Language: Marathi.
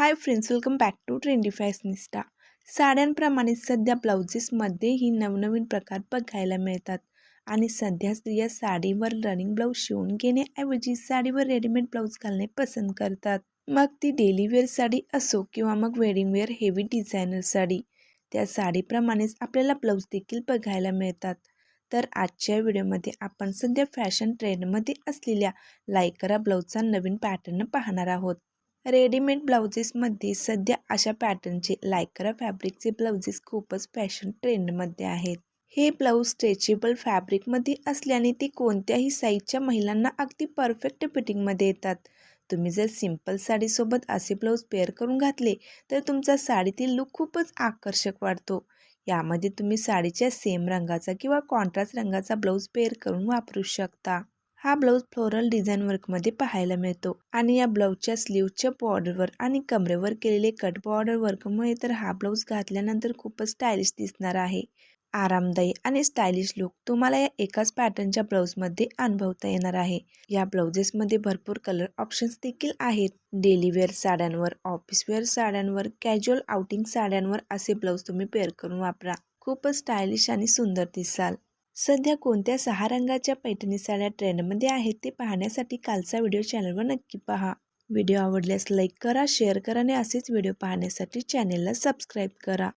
Hi friends welcome back to trendy fashionista साड्यांप्रमाणे सध्या ब्लाउजेसमध्येही नवनवीन प्रकार बघायला मिळतात. आणि सध्या स्त्रिया साडीवर रनिंग ब्लाऊज शिवून घेण्याऐवजी साडीवर रेडीमेड ब्लाऊज घालणे पसंत करतात. मग ती डेली वेअर साडी असो किंवा मग wedding wear heavy designer sari त्या साडीप्रमाणेच आपल्याला ब्लाऊज देखील बघायला मिळतात. तर आजच्या व्हिडिओमध्ये आपण सध्या फॅशन ट्रेंडमध्ये असलेल्या लायकरा ब्लाऊजचा नवीन पॅटर्न पाहणार आहोत. रेडीमेड ब्लाउजेसमध्ये सध्या अशा पॅटर्नचे लायकरा फॅब्रिकचे ब्लाउजेस खूपच फॅशन ट्रेंडमध्ये आहेत. हे ब्लाऊज स्ट्रेचेबल फॅब्रिकमध्ये असल्याने ते कोणत्याही साईजच्या महिलांना अगदी परफेक्ट फिटिंगमध्ये येतात. तुम्ही जर सिंपल साडीसोबत असे ब्लाऊज पेअर करून घातले तर तुमचा साडीतील लुक खूपच आकर्षक वाटतो यामध्ये तुम्ही साडीच्या सेम रंगाचा किंवा कॉन्ट्रास्ट रंगाचा ब्लाऊज पेअर करून वापरू शकता. हा ब्लाऊज फ्लोरल डिझाईन वर्कमध्ये पाहायला मिळतो. आणि या ब्लाऊजच्या स्लीवच्या बॉर्डरवर आणि कमरेवर केलेले कट बॉर्डर वर्कमुळे तर हा ब्लाऊज घातल्यानंतर खूपच स्टायलिश दिसणार आहे. आरामदायी आणि स्टायलिश लुक तुम्हाला या एकाच पॅटर्नच्या ब्लाऊजमध्ये अनुभवता येणार आहे. या ब्लाउजेसमध्ये भरपूर कलर ऑप्शन्स देखील आहेत. डेली वेअर साड्यांवर ऑफिस वेअर साड्यांवर कॅज्युअल आउटिंग साड्यांवर असे ब्लाऊज तुम्ही पेअर करून वापरा. खूपच स्टायलिश आणि सुंदर दिसाल. सध्या कोणत्या सहा रंगाच्या पैठणी साड्या ट्रेंडमध्ये आहेत ते पाहण्यासाठी कालचा व्हिडिओ चॅनलवर नक्की पहा. व्हिडिओ आवडल्यास लाईक करा शेअर करा आणि असेच व्हिडिओ पाहण्यासाठी चॅनेलला सबस्क्राईब करा.